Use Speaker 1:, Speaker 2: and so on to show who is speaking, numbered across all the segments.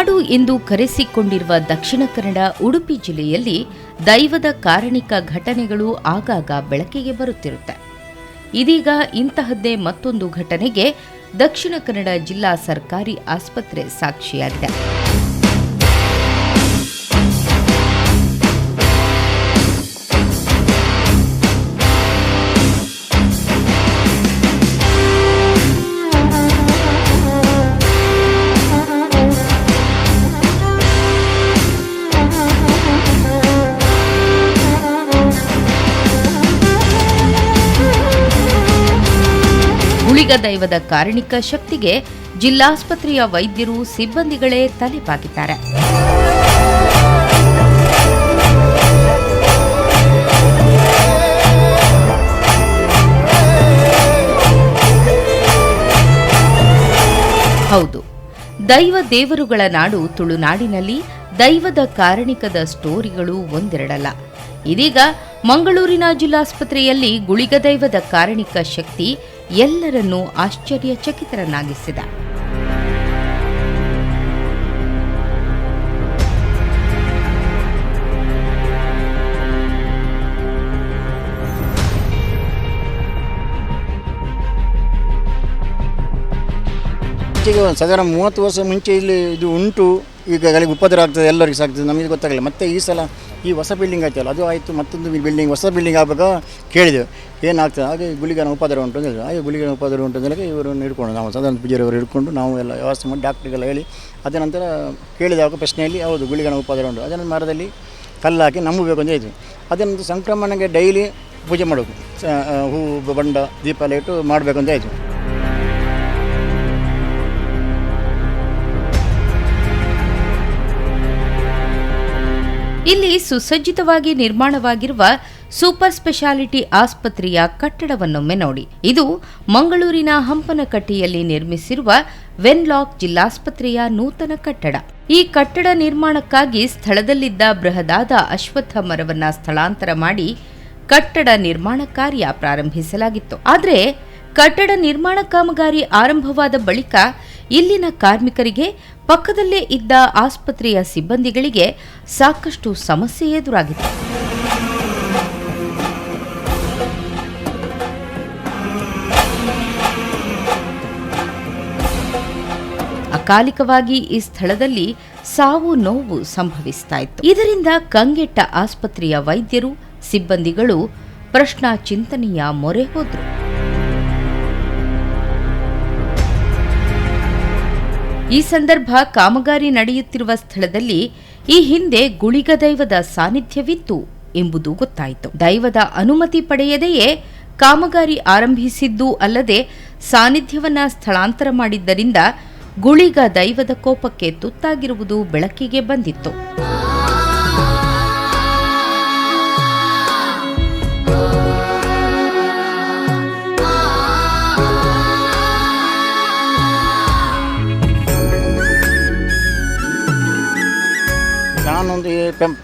Speaker 1: ನಾಡು ಎಂದು ಕರೆಸಿಕೊಂಡಿರುವ ದಕ್ಷಿಣ ಕನ್ನಡ ಉಡುಪಿ ಜಿಲ್ಲೆಯಲ್ಲಿ ದೈವದ ಕಾರಣಿಕ ಘಟನೆಗಳು ಆಗಾಗ ಬೆಳಕಿಗೆ ಬರುತ್ತಿರುತ್ತೆ. ಇದೀಗ ಇಂತಹದ್ದೇ ಮತ್ತೊಂದು ಘಟನೆಗೆ ದಕ್ಷಿಣ ಕನ್ನಡ ಜಿಲ್ಲಾ ಸರ್ಕಾರಿ ಆಸ್ಪತ್ರೆ ಸಾಕ್ಷಿಯಾಗಿದೆ. ದೈವದ ಕಾರಣಿಕ ಶಕ್ತಿಗೆ ಜಿಲ್ಲಾಸ್ಪತ್ರೆಯ ವೈದ್ಯರು ಸಿಬ್ಬಂದಿಗಳೇ ತಲೆಪಾಕಿದ್ದಾರೆ. ಹೌದು, ದೈವ ದೇವರುಗಳ ನಾಡು ತುಳುನಾಡಿನಲ್ಲಿ ದೈವದ ಕಾರಣಿಕದ ಸ್ಟೋರಿಗಳು ಒಂದೆರಡಲ್ಲ. ಇದೀಗ ಮಂಗಳೂರಿನ ಜಿಲ್ಲಾಸ್ಪತ್ರೆಯಲ್ಲಿ ಗುಳಿಗ ದೈವದ ಕಾರಣಿಕ ಶಕ್ತಿ ಎಲ್ಲರನ್ನೂ ಆಶ್ಚರ್ಯಚಕಿತರನ್ನಾಗಿಸಿದ.
Speaker 2: ಚಕಿತರನ್ನಾಗಿಸಿದ ಒಂದು ಸಾಧಾರಣ ಮೂವತ್ತು ವರ್ಷ ಮುಂಚೆ ಇಲ್ಲಿ ಇದು ಉಂಟು, ಈಗ ಗಳಿಗೆ ಉಪದ್ರ ಆಗ್ತದೆ ಎಲ್ಲರಿಗೂ ಸಹ ಆಗ್ತದೆ ನಮಗೆ ಗೊತ್ತಾಗಲಿಲ್ಲ ಮತ್ತೆ ಈ ಸಲ ಈ ಹೊಸ ಬಿಲ್ಡಿಂಗ್ ಆಯ್ತಲ್ಲ, ಅದು ಆಯಿತು, ಮತ್ತೊಂದು ಬಿಲ್ಡಿಂಗ್ ಹೊಸ ಬಿಲ್ಡಿಂಗ್ ಆಗಬೇಕು ಕೇಳಿದೆವು ಏನಾಗ್ತದೆ? ಹಾಗೆ ಗುಳಿಗನ ಉಪದ್ರ ಉಂಟು ಅಂತ ಹಾಗೆ ಗುಳಿಗನ ಉಪದ್ರ ಉಂಟು ಹೇಳಿ ಇವರನ್ನು ಹಿಡ್ಕೊಂಡು, ನಾವು ಸಾಧಾರಣ ಪೂಜಾರಿಯವರು ಹಿಡ್ಕೊಂಡು, ನಾವು ಎಲ್ಲ ವ್ಯವಸ್ಥೆ ಮಾಡಿ ಡಾಕ್ಟ್ರಿಗೆಲ್ಲ ಹೇಳಿ, ಅದ ನಂತರ ಕೇಳಿದಾಗ ಪ್ರಶ್ನೆಯಲ್ಲಿ, ಹೌದು ಗುಳಿಗನ ಉಪದ್ರ ಉಂಟು. ಅದನ್ನು ಮರದಲ್ಲಿ ಕಲ್ಲು ಹಾಕಿ ನಂಬಬೇಕು ಅಂತ ಹೇಳಿದ್ವಿ ಅದನ್ನು ಸಂಕ್ರಮಣಕ್ಕೆ ಡೈಲಿ ಪೂಜೆ ಮಾಡಬೇಕು. ಹೂ ಬಂಡ ದೀಪ ಎಲ್ಲ ಇಟ್ಟು ಮಾಡಬೇಕು ಅಂತ ಆಯಿತು
Speaker 1: ಇಲ್ಲಿ ಸುಸಜ್ಜಿತವಾಗಿ ನಿರ್ಮಾಣವಾಗಿರುವ ಸೂಪರ್ ಸ್ಪೆಷಾಲಿಟಿ ಆಸ್ಪತ್ರೆಯ ಕಟ್ಟಡವನ್ನೊಮ್ಮೆ ನೋಡಿ. ಇದು ಮಂಗಳೂರಿನ ಹಂಪನಕಟ್ಟೆಯಲ್ಲಿ ನಿರ್ಮಿಸಿರುವ ವೆನ್ಲಾಕ್ ಜಿಲ್ಲಾಸ್ಪತ್ರೆಯ ನೂತನ ಕಟ್ಟಡ. ಈ ಕಟ್ಟಡ ನಿರ್ಮಾಣಕ್ಕಾಗಿ ಸ್ಥಳದಲ್ಲಿದ್ದ ಬೃಹದಾದ ಅಶ್ವತ್ಥ ಮರವನ್ನ ಸ್ಥಳಾಂತರ ಮಾಡಿ ಕಟ್ಟಡ ನಿರ್ಮಾಣ ಕಾರ್ಯ ಪ್ರಾರಂಭಿಸಲಾಗಿತ್ತು. ಆದರೆ ಕಟ್ಟಡ ನಿರ್ಮಾಣ ಕಾಮಗಾರಿ ಆರಂಭವಾದ ಬಳಿಕ ಇಲ್ಲಿನ ಕಾರ್ಮಿಕರಿಗೆ ಪಕ್ಕದಲ್ಲೇ ಇದ್ದ ಆಸ್ಪತ್ರೆಯ ಸಿಬ್ಬಂದಿಗಳಿಗೆ ಸಾಕಷ್ಟು ಸಮಸ್ಯೆ ಎದುರಾಗಿತ್ತು ಅಕಾಲಿಕವಾಗಿ ಈ ಸ್ಥಳದಲ್ಲಿ ಸಾವು ನೋವು ಸಂಭವಿಸ್ತಾ ಇತ್ತು. ಇದರಿಂದ ಕಂಗೆಟ್ಟ ಆಸ್ಪತ್ರೆಯ ವೈದ್ಯರು, ಸಿಬ್ಬಂದಿಗಳು ಪ್ರಶ್ನಾ ಚಿಂತನೆಯ ಮೊರೆ ಹೋದ್ರು. ಈ ಸಂದರ್ಭ ಕಾಮಗಾರಿ ನಡೆಯುತ್ತಿರುವ ಸ್ಥಳದಲ್ಲಿ ಈ ಹಿಂದೆ ಗುಳಿಗ ದೈವದ ಸಾನ್ನಿಧ್ಯವಿತ್ತು ಎಂಬುದು ಗೊತ್ತಾಯಿತು. ದೈವದ ಅನುಮತಿ ಪಡೆಯದೆಯೇ ಕಾಮಗಾರಿ ಆರಂಭಿಸಿದ್ದು ಅಲ್ಲದೆ ಸಾನ್ನಿಧ್ಯವನ್ನ ಸ್ಥಳಾಂತರ ಮಾಡಿದ್ದರಿಂದ ಗುಳಿಗ ದೈವದ ಕೋಪಕ್ಕೆ ತುತ್ತಾಗಿರುವುದು ಬೆಳಕಿಗೆ ಬಂದಿತ್ತು.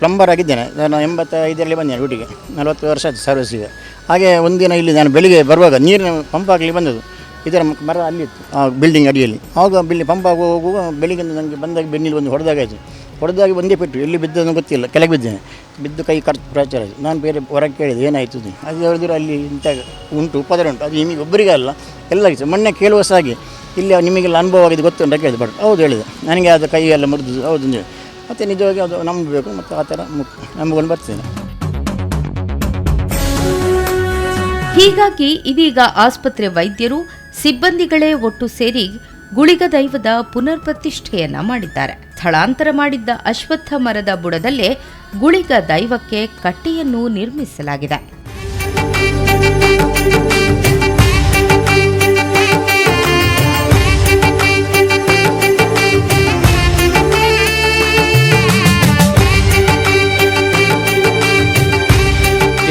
Speaker 2: ಪ್ಲಂಬರ್ ಆಗಿದ್ದೇನೆ. ನಾನು ಎಂಬತ್ತೈದರಲ್ಲಿ ಬಂದೆ ಡ್ಯೂಟಿಗೆ. ನಲವತ್ತು ವರ್ಷ ಆಯ್ತು ಸರ್ವಿಸಿಗೆ ಹಾಗೆ ಒಂದಿನ ಇಲ್ಲಿ ನಾನು ಬೆಳಿಗ್ಗೆ ಬರುವಾಗ ನೀರಿನ ಪಂಪ್ ಆಗಲಿ ಬಂದದ್ದು. ಇದರ ಮರ ಅಲ್ಲಿತ್ತು ಆ ಬಿಲ್ಡಿಂಗ್ ಅಡಿಯಲ್ಲಿ. ಆಗ ಬಿಲ್ಲಿ ಪಂಪ್ ಆಗುವ ಹೋಗುವ ಬೆಳಿಗ್ಗೆ ನನಗೆ ಬಂದಾಗ ಬೆನ್ನಿಲ್ಲಿ ಒಂದು ಹೊಡೆದಾಗಾಯಿತು ಹೊಡೆದಾಗಿ ಒಂದೇ ಪೆಟ್ಟು, ಎಲ್ಲಿ ಬಿದ್ದನ್ನು ಗೊತ್ತಿಲ್ಲ. ಕೆಳಗೆ ಬಿದ್ದೇನೆ. ಬಿದ್ದು ಕೈ ಖರ್ಚು ಫ್ರಾಕ್ಚರ್ ಆಯಿತು. ನಾನು ಬೇರೆ ಹೊರಗೆ ಕೇಳಿದೆ, ಏನಾಯ್ತು. ಅದು ಹೇಳಿದ್ರು ಅಲ್ಲಿ ಇಂಥ ಉಂಟು, ಉಪದ್ರ ಉಂಟು. ಅದು ನಿಮಗೆ ಒಬ್ಬರಿಗೆ ಅಲ್ಲ ಎಲ್ಲ ಆಗಿತ್ತು ಮೊನ್ನೆ ಕೇಳುವ ಸಹ ಹಾಗೆ ಇಲ್ಲಿ ನಿಮಗೆಲ್ಲ ಅನುಭವ ಆಗಿದೆ ಗೊತ್ತು ಅಂತ ಕೇಳಿದೆ, ಬಟ್ ಹೌದು ಹೇಳಿದೆ. ನನಗೆ ಅದು ಕೈ ಎಲ್ಲ ಮುರಿದು, ಹೌದು. ಮತ್ತು ನಿಜವಾಗಿ ಅದು ನಂಬಬೇಕು, ಮತ್ತು ಆ ಥರ ನಂಬಿಕೊಂಡು ಬರ್ತೇನೆ.
Speaker 1: ಹೀಗಾಗಿ ಇದೀಗ ಆಸ್ಪತ್ರೆ ವೈದ್ಯರು ಸಿಬ್ಬಂದಿಗಳೇ ಒಟ್ಟು ಸೇರಿ ಗುಳಿಗ ದೈವದ ಪುನರ್ ಪ್ರತಿಷ್ಠೆಯನ್ನ ಮಾಡಿದ್ದಾರೆ. ಸ್ಥಳಾಂತರ ಮಾಡಿದ್ದ ಅಶ್ವತ್ಥ ಮರದ ಬುಡದಲ್ಲೇ ಗುಳಿಗ ದೈವಕ್ಕೆ ಕಟ್ಟೆಯನ್ನು ನಿರ್ಮಿಸಲಾಗಿದೆ.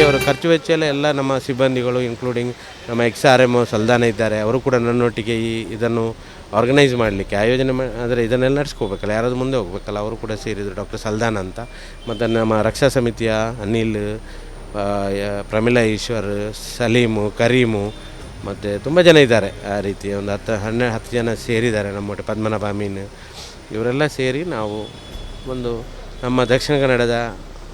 Speaker 3: ಅವರ ಖರ್ಚು ವೆಚ್ಚ ಎಲ್ಲ ನಮ್ಮ ಸಿಬ್ಬಂದಿಗಳು ಇನ್ಕ್ಲೂಡಿಂಗ್ ನಮ್ಮ ಎಕ್ಸ್ ಆರ್ ಎಂ ಸಲ್ದಾನ ಇದ್ದಾರೆ. ಅವರು ಕೂಡ ನನ್ನೊಟ್ಟಿಗೆ ಈ ಇದನ್ನು ಆರ್ಗನೈಸ್ ಮಾಡಲಿಕ್ಕೆ, ಆಯೋಜನೆ ಮಾ, ಅಂದರೆ ಇದನ್ನೆಲ್ಲ ನಡೆಸ್ಕೋಬೇಕಲ್ಲ, ಯಾರಾದರೂ ಮುಂದೆ ಹೋಗ್ಬೇಕಲ್ಲ, ಅವರು ಕೂಡ ಸೇರಿದರು ಡಾಕ್ಟರ್ ಸಲ್ದಾನ್ ಅಂತ. ಮತ್ತು ನಮ್ಮ ರಕ್ಷಾ ಸಮಿತಿಯ ಅನಿಲ್ ಪ್ರಮಿಳಾ ಈಶ್ವರ್, ಸಲೀಮು, ಕರೀಮು, ಮತ್ತು ತುಂಬ ಜನ ಇದ್ದಾರೆ ಆ ರೀತಿ. ಒಂದು ಹತ್ತು ಹನ್ನೆರಡು ಹತ್ತು ಜನ ಸೇರಿದ್ದಾರೆ ನಮ್ಮೊಟ್ಟಿಗೆ ಪದ್ಮನಾಭ ಮೀನು ಇವರೆಲ್ಲ ಸೇರಿ ನಾವು ಒಂದು ನಮ್ಮ ದಕ್ಷಿಣ ಕನ್ನಡದ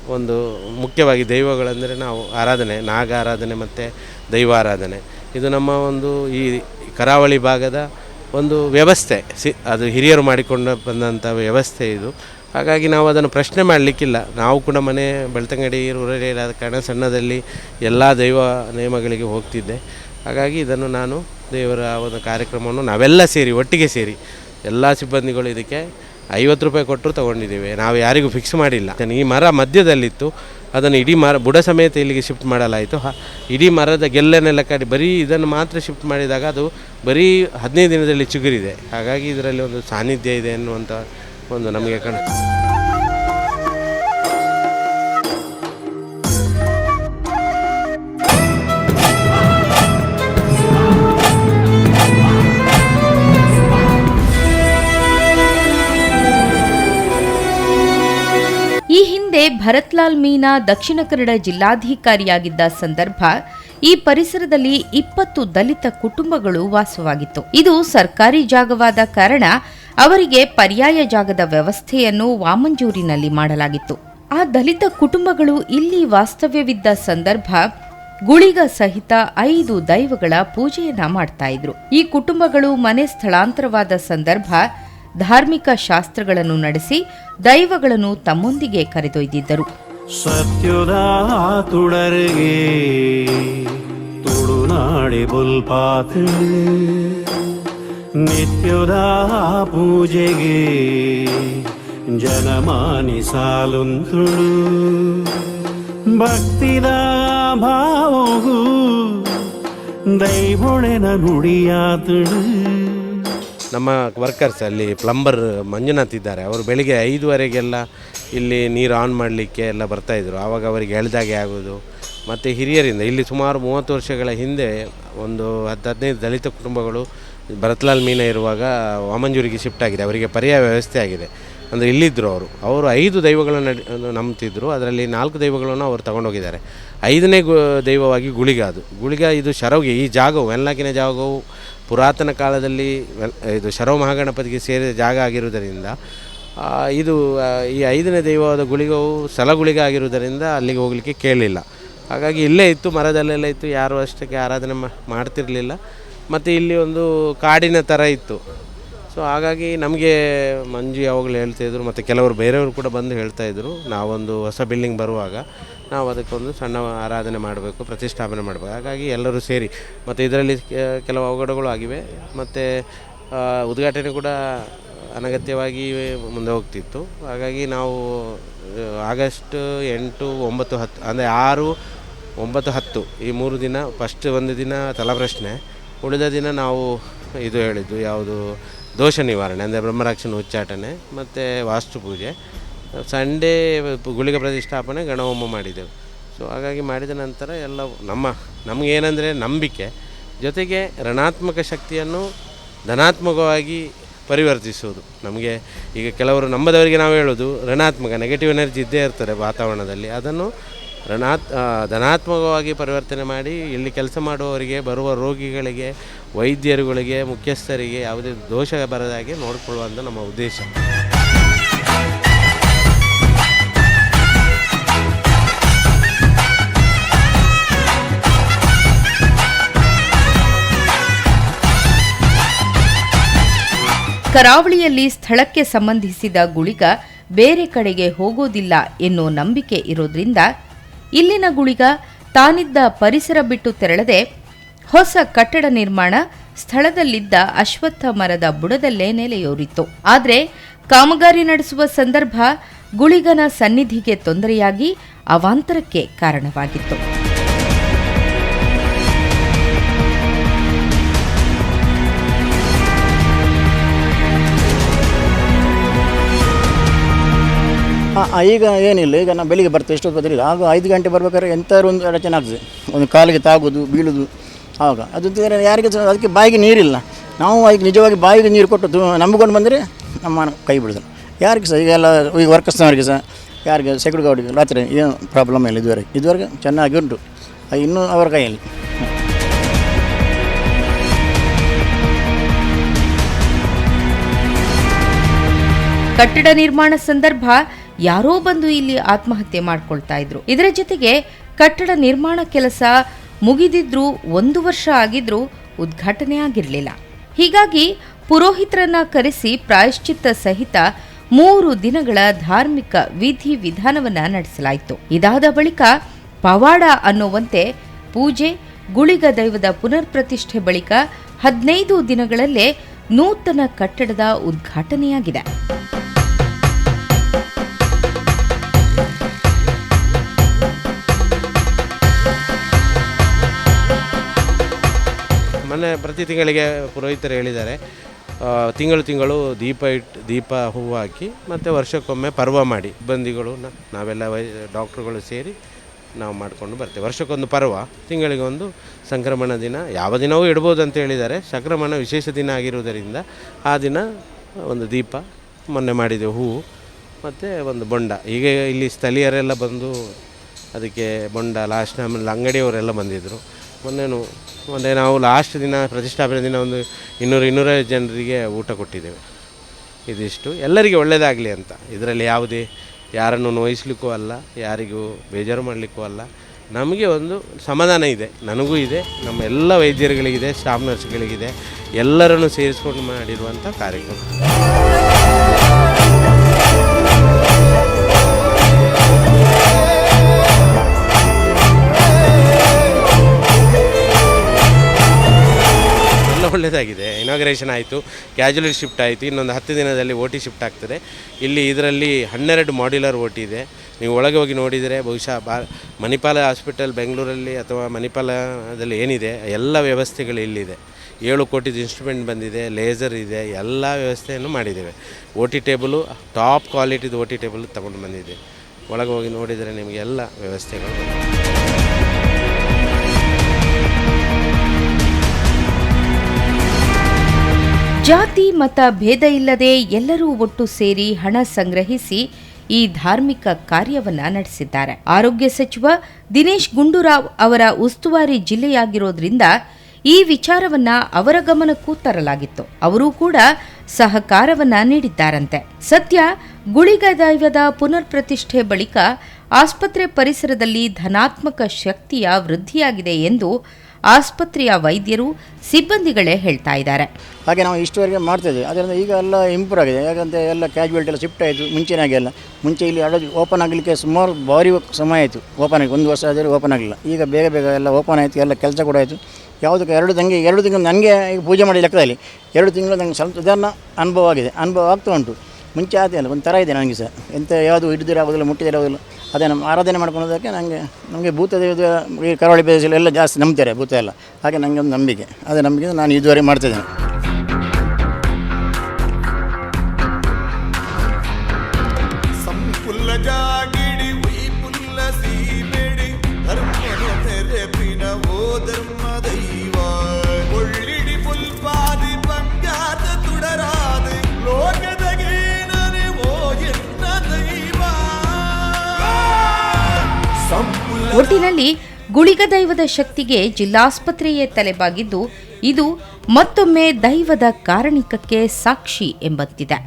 Speaker 3: ಒಂದು ಮುಖ್ಯವಾಗಿ ದೈವಗಳೆಂದರೆ ನಾವು ಆರಾಧನೆ, ನಾಗ ಆರಾಧನೆ ಮತ್ತು ದೈವ ಆರಾಧನೆ. ಇದು ನಮ್ಮ ಒಂದು ಈ ಕರಾವಳಿ ಭಾಗದ ಒಂದು ವ್ಯವಸ್ಥೆ. ಸಿ, ಅದು ಹಿರಿಯರು ಮಾಡಿಕೊಂಡು ಬಂದಂಥ ವ್ಯವಸ್ಥೆ ಇದು. ಹಾಗಾಗಿ ನಾವು ಅದನ್ನು ಪ್ರಶ್ನೆ ಮಾಡಲಿಕ್ಕಿಲ್ಲ. ನಾವು ಕೂಡ ಮನೆ ಬೆಳ್ತಂಗಡಿ ಆದ ಕಾರಣ ಸಣ್ಣದಲ್ಲಿ ಎಲ್ಲ ದೈವ ನಿಯಮಗಳಿಗೆ ಹೋಗ್ತಿದ್ದೆ. ಹಾಗಾಗಿ ಇದನ್ನು ನಾನು ದೇವರ ಒಂದು ಕಾರ್ಯಕ್ರಮವನ್ನು ನಾವೆಲ್ಲ ಸೇರಿ, ಒಟ್ಟಿಗೆ ಸೇರಿ ಎಲ್ಲ ಸಿಬ್ಬಂದಿಗಳು ಇದಕ್ಕೆ ಐವತ್ತು ರೂಪಾಯಿ ಕೊಟ್ಟರು ತೊಗೊಂಡಿದ್ದೀವಿ. ನಾವು ಯಾರಿಗೂ ಫಿಕ್ಸ್ ಮಾಡಿಲ್ಲ. ಈ ಮರ ಮಧ್ಯದಲ್ಲಿತ್ತು. ಅದನ್ನು ಇಡೀ ಮರ, ಬುಡ ಸಮೇತ ಇಲ್ಲಿಗೆ ಶಿಫ್ಟ್ ಮಾಡಲಾಯಿತು. ಇಡೀ ಮರದ ಗೆಲ್ಲನ್ನೆಲ್ಲ ಕಡಿ ಬರೀ ಇದನ್ನು ಮಾತ್ರ ಶಿಫ್ಟ್ ಮಾಡಿದಾಗ ಅದು ಬರೀ ಹದಿನೈದು ದಿನದಲ್ಲಿ ಚಿಗುರಿದೆ. ಹಾಗಾಗಿ ಇದರಲ್ಲಿ ಒಂದು ಸಾನ್ನಿಧ್ಯ ಇದೆ ಅನ್ನುವಂಥ ಒಂದು ನಮಗೆ ಕಣ
Speaker 1: ಹಿಂದೆ ಭರತ್ಲಾಲ್ ಮೀನಾ ದಕ್ಷಿಣ ಕನ್ನಡ ಜಿಲ್ಲಾಧಿಕಾರಿಯಾಗಿದ್ದ ಸಂದರ್ಭ, ಈ ಪರಿಸರದಲ್ಲಿ ಇಪ್ಪತ್ತು ದಲಿತ ಕುಟುಂಬಗಳು ವಾಸವಾಗಿತ್ತು. ಇದು ಸರ್ಕಾರಿ ಜಾಗವಾದ ಕಾರಣ ಅವರಿಗೆ ಪರ್ಯಾಯ ಜಾಗದ ವ್ಯವಸ್ಥೆಯನ್ನು ವಾಮಂಜೂರಿನಲ್ಲಿ ಮಾಡಲಾಗಿತ್ತು. ಆ ದಲಿತ ಕುಟುಂಬಗಳು ಇಲ್ಲಿ ವಾಸ್ತವ್ಯವಿದ್ದ ಸಂದರ್ಭ, ಗುಳಿಗ ಸಹಿತ ಐದು ದೈವಗಳ ಪೂಜೆಯನ್ನ ಮಾಡ್ತಾ ಇದ್ರು. ಈ ಕುಟುಂಬಗಳು ಮನೆ ಸ್ಥಳಾಂತರವಾದ ಸಂದರ್ಭ ಧಾರ್ಮಿಕ ಶಾಸ್ತ್ರಗಳನ್ನು ನಡೆಸಿ ದೈವಗಳನ್ನು ತಮ್ಮೊಂದಿಗೆ ಕರೆದೊಯ್ದಿದ್ದರು.
Speaker 4: ತುಡರಿಗೆ ತುಳುನಾಡಿ ಬುಲ್ಪಾತ್. ನಿತ್ಯುದ ಪೂಜೆಗೆ ಜನಮಾನಿ ಸಾಲುಂತುಳು ಭಕ್ತಿದ ಭಾವವು ದೈವೊಳೆನ ನುಡಿಯಾತುಳು
Speaker 3: ನಮ್ಮ ವರ್ಕರ್ಸ್ ಅಲ್ಲಿ ಪ್ಲಂಬರ್ ಮಂಜುನಾಥ್ ಇದ್ದಾರೆ. ಅವರು ಬೆಳಿಗ್ಗೆ ಐದುವರೆಗೆಲ್ಲ ಇಲ್ಲಿ ನೀರು ಆನ್ ಮಾಡಲಿಕ್ಕೆ ಎಲ್ಲ ಬರ್ತಾಯಿದ್ರು ಆವಾಗ ಅವರಿಗೆ ಎಳ್ದಾಗೆ ಆಗೋದು. ಮತ್ತು ಹಿರಿಯರಿಂದ ಇಲ್ಲಿ ಸುಮಾರು ಮೂವತ್ತು ವರ್ಷಗಳ ಹಿಂದೆ ಒಂದು ಹತ್ತು ಹದಿನೈದು ದಲಿತ ಕುಟುಂಬಗಳು ಭರತ್ಲಾಲ್ ಮೀನ ಇರುವಾಗ ವಾಮಂಜೂರಿಗೆ ಶಿಫ್ಟ್ ಆಗಿದೆ. ಅವರಿಗೆ ಪರ್ಯಾಯ ವ್ಯವಸ್ಥೆ ಆಗಿದೆ. ಅಂದರೆ ಇಲ್ಲಿದ್ದರು ಅವರು. ಅವರು ಐದು ದೈವಗಳನ್ನು ನಂಬ್ತಿದ್ರು. ಅದರಲ್ಲಿ ನಾಲ್ಕು ದೈವಗಳನ್ನು ಅವರು ತಗೊಂಡೋಗಿದ್ದಾರೆ. ಐದನೇ ಗು, ದೈವವಾಗಿ ಗುಳಿಗ ಅದು ಗುಳಿಗ ಇದು ಶರವಿಗೆ ಈ ಜಾಗವು, ವೆನ್ಲಾಕಿನ ಜಾಗವು ಪುರಾತನ ಕಾಲದಲ್ಲಿ ಇದು ಶರವ ಮಹಾಗಣಪತಿಗೆ ಸೇರಿದ ಜಾಗ ಆಗಿರುವುದರಿಂದ ಇದು ಈ ಐದನೇ ದೈವವಾದ ಗುಳಿಗವು ಸಲಗುಳಿಗ ಆಗಿರುವುದರಿಂದ ಅಲ್ಲಿಗೆ ಹೋಗಲಿಕ್ಕೆ ಕೇಳಲಿಲ್ಲ. ಹಾಗಾಗಿ ಇಲ್ಲೇ ಇತ್ತು, ಮರದಲ್ಲೆಲ್ಲ ಇತ್ತು, ಯಾರು ಅಷ್ಟಕ್ಕೆ ಆರಾಧನೆ ಮಾಡ್ತಿರಲಿಲ್ಲ. ಮತ್ತು ಇಲ್ಲಿ ಒಂದು ಕಾಡಿನ ಥರ ಇತ್ತು. ಸೊ ಹಾಗಾಗಿ ನಮಗೆ ಮಂಜು ಯಾವಾಗಲೂ ಹೇಳ್ತಾಯಿದ್ರು ಮತ್ತು ಕೆಲವರು ಬೇರೆಯವರು ಕೂಡ ಬಂದು ಹೇಳ್ತಾಯಿದ್ರು ನಾವೊಂದು ಹೊಸ ಬಿಲ್ಡಿಂಗ್ ಬರುವಾಗ. ನಾವು ಅದಕ್ಕೊಂದು ಸಣ್ಣ ಆರಾಧನೆ ಮಾಡಬೇಕು, ಪ್ರತಿಷ್ಠಾಪನೆ ಮಾಡಬೇಕು. ಹಾಗಾಗಿ ಎಲ್ಲರೂ ಸೇರಿ, ಮತ್ತು ಇದರಲ್ಲಿ ಕೆಲವು ಅವಘಡಗಳು ಆಗಿವೆ, ಮತ್ತು ಉದ್ಘಾಟನೆ ಕೂಡ ಅನಗತ್ಯವಾಗಿ ಮುಂದೆ ಹೋಗ್ತಿತ್ತು. ಹಾಗಾಗಿ ನಾವು ಆಗಸ್ಟ್ ಎಂಟು, ಒಂಬತ್ತು, ಹತ್ತು, ಅಂದರೆ ಆರು, ಒಂಬತ್ತು, ಹತ್ತು, ಈ ಮೂರು ದಿನ ಫಸ್ಟ್ ಒಂದು ದಿನ ತಲಪ್ರಶ್ನೆ. ಉಳಿದ ದಿನ ನಾವು ಇದು ಹೇಳಿದ್ದು, ಯಾವುದು ದೋಷ ನಿವಾರಣೆ, ಅಂದರೆ ಬ್ರಹ್ಮರಾಕ್ಷನ ಉಚ್ಚಾಟನೆ, ಮತ್ತು ವಾಸ್ತು ಪೂಜೆ. ಸಂಡೇ ಗುಳಿಗೆ ಪ್ರತಿಷ್ಠಾಪನೆ ಗಣಹೋಮ ಮಾಡಿದೆವು. ಸೊ ಹಾಗಾಗಿ ಮಾಡಿದ ನಂತರ ಎಲ್ಲ ನಮ್ಮ, ನಮಗೇನೆಂದರೆ ನಂಬಿಕೆ, ಜೊತೆಗೆ ಋಣಾತ್ಮಕ ಶಕ್ತಿಯನ್ನು ಧನಾತ್ಮಕವಾಗಿ ಪರಿವರ್ತಿಸುವುದು. ನಮಗೆ ಈಗ ಕೆಲವರು ನಂಬದವರಿಗೆ ನಾವು ಹೇಳೋದು, ಋಣಾತ್ಮಕ ನೆಗೆಟಿವ್ ಎನರ್ಜಿ ಇದ್ದೇ ಇರ್ತಾರೆ ವಾತಾವರಣದಲ್ಲಿ. ಅದನ್ನು ಋಣಾತ್ ಧನಾತ್ಮಕವಾಗಿ ಪರಿವರ್ತನೆ ಮಾಡಿ, ಇಲ್ಲಿ ಕೆಲಸ ಮಾಡುವವರಿಗೆ, ಬರುವ ರೋಗಿಗಳಿಗೆ, ವೈದ್ಯರುಗಳಿಗೆ, ಮುಖ್ಯಸ್ಥರಿಗೆ ಯಾವುದೇ ದೋಷ ಬರದ ಹಾಗೆ ನೋಡಿಕೊಳ್ಳುವಂಥ ನಮ್ಮ ಉದ್ದೇಶ.
Speaker 1: ಕರಾವಳಿಯಲ್ಲಿ ಸ್ಥಳಕ್ಕೆ ಸಂಬಂಧಿಸಿದ ಗುಳಿಗ ಬೇರೆ ಕಡೆಗೆ ಹೋಗೋದಿಲ್ಲ ಎನ್ನುವ ನಂಬಿಕೆ ಇರೋದ್ರಿಂದ ಇಲ್ಲಿನ ಗುಳಿಗ ತಾನಿದ್ದ ಪರಿಸರ ಬಿಟ್ಟು ತೆರಳದೆ ಹೊಸ ಕಟ್ಟಡ ನಿರ್ಮಾಣ ಸ್ಥಳದಲ್ಲಿದ್ದ ಅಶ್ವತ್ಥ ಮರದ ಬುಡದಲ್ಲೇ ನೆಲೆಯೋರಿತ್ತು. ಆದರೆ ಕಾಮಗಾರಿ ನಡೆಸುವ ಸಂದರ್ಭ ಗುಳಿಗನ ಸನ್ನಿಧಿಗೆ ತೊಂದರೆಯಾಗಿ ಅವಾಂತರಕ್ಕೆ ಕಾರಣವಾಗಿತ್ತು.
Speaker 2: ಈಗ ಏನಿಲ್ಲ, ಈಗ ನಾವು ಬೆಳಿಗ್ಗೆ ಬರ್ತೇವೆ, ಎಷ್ಟೊತ್ತು ಬದಲಿಲ್ಲ ಆಗ ಐದು ಗಂಟೆ ಬರ್ಬೇಕಾದ್ರೆ ಎಂಥವ್ರು ಒಂದು ಅಡಚಣೆ ಆಗ್ತದೆ. ಒಂದು ಕಾಲಿಗೆ ತಾಗೋದು, ಬೀಳೋದು ಆವಾಗ ಅದು ಯಾರಿಗೆ ಅದಕ್ಕೆ ಬಾಯಿಗೆ ನೀರಿಲ್ಲ. ನಾವು ಈಗ ನಿಜವಾಗಿ ಬಾಯಿಗೆ ನೀರು ಕೊಟ್ಟು ನಂಬ್ಕೊಂಡು ಬಂದರೆ ನಮ್ಮ ಕೈ ಬಿಡೋದು ಯಾರಿಗೆ ಸಹ ಈಗ ಎಲ್ಲ ಈಗ ವರ್ಕರ್ಸ್ನವರಿಗೆ ಸಹ, ಯಾರಿಗೆ ಸೆಕ್ಯೂರಿಟಿ ಗಾರ್ಡಿಗೆ ರಾತ್ರಿ ಏನು ಪ್ರಾಬ್ಲಮ್ ಇಲ್ಲ ಇದುವರೆಗೆ. ಇದುವರೆಗೆ ಚೆನ್ನಾಗಿ ಉಂಟು. ಇನ್ನೂ ಅವರ ಕೈಯಲ್ಲಿ.
Speaker 1: ಕಟ್ಟಡ ನಿರ್ಮಾಣ ಸಂದರ್ಭ ಯಾರೋ ಬಂದು ಇಲ್ಲಿ ಆತ್ಮಹತ್ಯೆ ಮಾಡ್ಕೊಳ್ತಾ ಇದ್ರು. ಇದರ ಜೊತೆಗೆ ಕಟ್ಟಡ ನಿರ್ಮಾಣ ಕೆಲಸ ಮುಗಿದಿದ್ರು ಒಂದು ವರ್ಷ ಆಗಿದ್ರೂ ಉದ್ಘಾಟನೆ ಆಗಿರಲಿಲ್ಲ. ಹೀಗಾಗಿ ಪುರೋಹಿತರನ್ನ ಕರೆಸಿ ಪ್ರಾಯಶ್ಚಿತ್ತ ಸಹಿತ ಮೂರು ದಿನಗಳ ಧಾರ್ಮಿಕ ವಿಧಿ ವಿಧಾನವನ್ನ ನಡೆಸಲಾಯಿತು. ಇದಾದ ಬಳಿಕ ಪವಾಡ ಅನ್ನುವಂತೆ ಪೂಜೆ, ಗುಳಿಗ ದೈವದ ಪುನರ್ ಪ್ರತಿಷ್ಠೆ ಬಳಿಕ ಹದಿನೈದು ದಿನಗಳಲ್ಲೇ ನೂತನ ಕಟ್ಟಡದ ಉದ್ಘಾಟನೆಯಾಗಿದೆ.
Speaker 3: ಮೊನ್ನೆ ಪ್ರತಿ ತಿಂಗಳಿಗೆ ಪುರೋಹಿತರು ಹೇಳಿದ್ದಾರೆ ತಿಂಗಳು ತಿಂಗಳು ದೀಪ ಇಟ್ಟು ದೀಪ ಹೂವು ಹಾಕಿ, ಮತ್ತು ವರ್ಷಕ್ಕೊಮ್ಮೆ ಪರ್ವ ಮಾಡಿ ಬಂದಿಗಳು ನಾವೆಲ್ಲ ವೈ, ಡಾಕ್ಟ್ರುಗಳು ಸೇರಿ ನಾವು ಮಾಡಿಕೊಂಡು ಬರ್ತೇವೆ. ವರ್ಷಕ್ಕೊಂದು ಪರ್ವ, ತಿಂಗಳಿಗೆ ಒಂದು ಸಂಕ್ರಮಣ ದಿನ, ಯಾವ ದಿನವೂ ಇಡ್ಬೋದು ಅಂತ ಹೇಳಿದ್ದಾರೆ. ಸಂಕ್ರಮಣ ವಿಶೇಷ ದಿನ ಆಗಿರುವುದರಿಂದ ಆ ದಿನ ಒಂದು ದೀಪ, ಮೊನ್ನೆ ಮಾಡಿದೆವು ಹೂವು, ಮತ್ತು ಒಂದು ಬೊಂಡ. ಈಗ ಇಲ್ಲಿ ಸ್ಥಳೀಯರೆಲ್ಲ ಬಂದು ಅದಕ್ಕೆ ಬೊಂಡ, ಲಾಸ್ಟ್ ಆಮೇಲೆ ಅಂಗಡಿಯವರೆಲ್ಲ ಬಂದಿದ್ದರು ಮೊನ್ನೆನು, ಮೊನ್ನೆ ನಾವು ಲಾಸ್ಟ್ ದಿನ ಪ್ರತಿಷ್ಠಾಪನೆ ದಿನ ಒಂದು ಇನ್ನೂರು ಇನ್ನೂರೈವತ್ತು ಜನರಿಗೆ ಊಟ ಕೊಟ್ಟಿದ್ದೇವೆ. ಇದಿಷ್ಟು. ಎಲ್ಲರಿಗೆ ಒಳ್ಳೆಯದಾಗಲಿ ಅಂತ. ಇದರಲ್ಲಿ ಯಾವುದೇ ಯಾರನ್ನು ನೋಯಿಸ್ಲಿಕ್ಕೂ ಅಲ್ಲ, ಯಾರಿಗೂ ಬೇಜಾರು ಮಾಡಲಿಕ್ಕೂ ಅಲ್ಲ. ನಮಗೆ ಒಂದು ಸಮಾಧಾನ ಇದೆ. ನನಗೂ ಇದೆ. ನಮ್ಮ ಎಲ್ಲ ವೈದ್ಯರುಗಳಿಗಿದೆ ಸ್ಟಾಫ್ ನರ್ಸ್ಗಳಿಗಿದೆ ಎಲ್ಲರನ್ನು ಸೇರಿಸ್ಕೊಂಡು ಮಾಡಿರುವಂಥ ಕಾರ್ಯಕ್ರಮ. ಒಳ್ಳೆಯದಾಗಿದೆ ಇನಾಗ್ರೇಷನ್ ಆಯಿತು ಕ್ಯಾಜುವಲ್ ಶಿಫ್ಟ್ ಆಯಿತು, ಇನ್ನೊಂದು ಹತ್ತು ದಿನದಲ್ಲಿ ಓ ಟಿ ಶಿಫ್ಟ್ ಆಗ್ತದೆ. ಇಲ್ಲಿ ಇದರಲ್ಲಿ ಹನ್ನೆರಡು ಮಾಡ್ಯುಲರ್ ಓ ಟಿ ಇದೆ. ನೀವು ಒಳಗೆ ಹೋಗಿ ನೋಡಿದರೆ ಬಹುಶಃ ಬಾ, ಮಣಿಪಾಲ ಹಾಸ್ಪಿಟಲ್ ಬೆಂಗಳೂರಲ್ಲಿ ಅಥವಾ ಮಣಿಪಾಲದಲ್ಲಿ ಏನಿದೆ, ಎಲ್ಲ ವ್ಯವಸ್ಥೆಗಳು ಇಲ್ಲಿದೆ. ಏಳು ಕೋಟಿದ ಇನ್ಸ್ಟ್ರೂಮೆಂಟ್ ಬಂದಿದೆ ಲೇಸರ್ ಇದೆ, ಎಲ್ಲ ವ್ಯವಸ್ಥೆಯನ್ನು ಮಾಡಿದ್ದೇವೆ. ಓ ಟಿ ಟೇಬಲು ಟಾಪ್ ಕ್ವಾಲಿಟಿದು ಓ ಟಿ ಟೇಬಲ್ ತಗೊಂಡು ಬಂದಿದೆ. ಒಳಗೆ ಹೋಗಿ ನೋಡಿದರೆ ನಿಮಗೆ ಎಲ್ಲ ವ್ಯವಸ್ಥೆಗಳು
Speaker 1: ಜಾತಿ, ಮತ ಭೇದ ಇಲ್ಲದೆ ಎಲ್ಲರೂ ಒಟ್ಟು ಸೇರಿ ಹಣ ಸಂಗ್ರಹಿಸಿ ಈ ಧಾರ್ಮಿಕ ಕಾರ್ಯವನ್ನ ನಡೆಸಿದ್ದಾರೆ. ಆರೋಗ್ಯ ಸಚಿವ ದಿನೇಶ್ ಗುಂಡೂರಾವ್ ಅವರ ಉಸ್ತುವಾರಿ ಜಿಲ್ಲೆಯಾಗಿರೋದ್ರಿಂದ ಈ ವಿಚಾರವನ್ನ ಅವರ ಗಮನಕ್ಕೂ ತರಲಾಗಿತ್ತು. ಅವರೂ ಕೂಡ ಸಹಕಾರವನ್ನ ನೀಡಿದ್ದಾರಂತೆ. ಸದ್ಯ ಗುಳಿಗ ದೈವದ ಪುನರ್ ಪ್ರತಿಷ್ಠೆ ಬಳಿಕ ಆಸ್ಪತ್ರೆ ಪರಿಸರದಲ್ಲಿ ಧನಾತ್ಮಕ ಶಕ್ತಿಯ ವೃದ್ಧಿಯಾಗಿದೆ ಎಂದು ಆಸ್ಪತ್ರೆಯ ವೈದ್ಯರು ಸಿಬ್ಬಂದಿಗಳೇ ಹೇಳ್ತಾ ಇದ್ದಾರೆ.
Speaker 2: ಹಾಗೆ ನಾವು ಇಷ್ಟುವರೆಗೆ ಮಾಡ್ತಿದ್ವಿ ಅದರಿಂದ ಈಗ ಎಲ್ಲ ಇಂಪ್ರೂವ್ ಆಗಿದೆ. ಯಾಕಂದರೆ ಎಲ್ಲ ಕ್ಯಾಜುವಲ್ಟಿ ಎಲ್ಲ ಶಿಫ್ಟ್ ಆಯಿತು ಮುಂಚೆನಾಗೆ ಎಲ್ಲ ಮುಂಚೆ ಇಲ್ಲಿ ಅಡೋದು ಓಪನ್ ಆಗಲಿಕ್ಕೆ ಸುಮಾರು ಭಾರಿ ಸಮಯ ಆಯಿತು ಓಪನ್ ಆಗಿ. ಒಂದು ವರ್ಷ ಆದರೆ ಓಪನ್ ಆಗಲಿಲ್ಲ. ಈಗ ಬೇಗ ಬೇಗ ಎಲ್ಲ ಓಪನ್ ಆಯಿತು. ಎಲ್ಲ ಕೆಲಸ ಕೂಡ ಆಯಿತು. ಯಾವುದಕ್ಕೆ ಎರಡು ತಂಗಿ ಎರಡು ತಿಂಗಳು ನನಗೆ ಈಗ ಪೂಜೆ ಮಾಡಿ ಲೆಕ್ಕದಲ್ಲಿ ಎರಡು ತಿಂಗಳು ನನಗೆ ಸ್ವಲ್ಪ ಇದನ್ನು ಅನುಭವ ಆಗಿದೆ. ಅನುಭವ ಆಗ್ತಾ ಉಂಟು. ಮುಂಚೆ ಆದ ಒಂಥರ ಇದೆ ನನಗೆ ಸಹ. ಎಂಥ ಯಾವುದು ಹಿಡಿದಿರಾಗೋದಿಲ್ಲ ಮುಟ್ಟಿದಿರಾಗೋದಿಲ್ಲ ಅದೇ ನಮ್ಮ ಆರಾಧನೆ ಮಾಡ್ಕೊಳ್ಳೋದಕ್ಕೆ ನನಗೆ ನಮಗೆ ಭೂತ ಈ ಕರಾವಳಿ ಪ್ರದೇಶದಲ್ಲಿ ಎಲ್ಲ ಜಾಸ್ತಿ ನಂಬ್ತಾರೆ ಭೂತ ಎಲ್ಲ. ಹಾಗೆ ನನಗೆ ಒಂದು ನಂಬಿಕೆ. ಅದೇ ನಂಬಿಕೆ ನಾನು ಇದುವರೆಗೆ ಮಾಡ್ತಿದ್ದೇನೆ.
Speaker 5: ಸಂಪುಲ್ಲ ಜಾಗಿಡಿ
Speaker 1: ಒಟ್ಟಿನಲ್ಲಿ ಗುಳಿಗ ದೈವದ ಶಕ್ತಿಗೆ ಜಿಲ್ಲಾಸ್ಪತ್ರೆಯೇ ತಲೆಬಾಗಿದ್ದು ಇದು ಮತ್ತೊಮ್ಮೆ ದೈವದ ಕಾರಣಿಕಕ್ಕೆ ಸಾಕ್ಷಿ ಎಂಬಂತಿದೆ.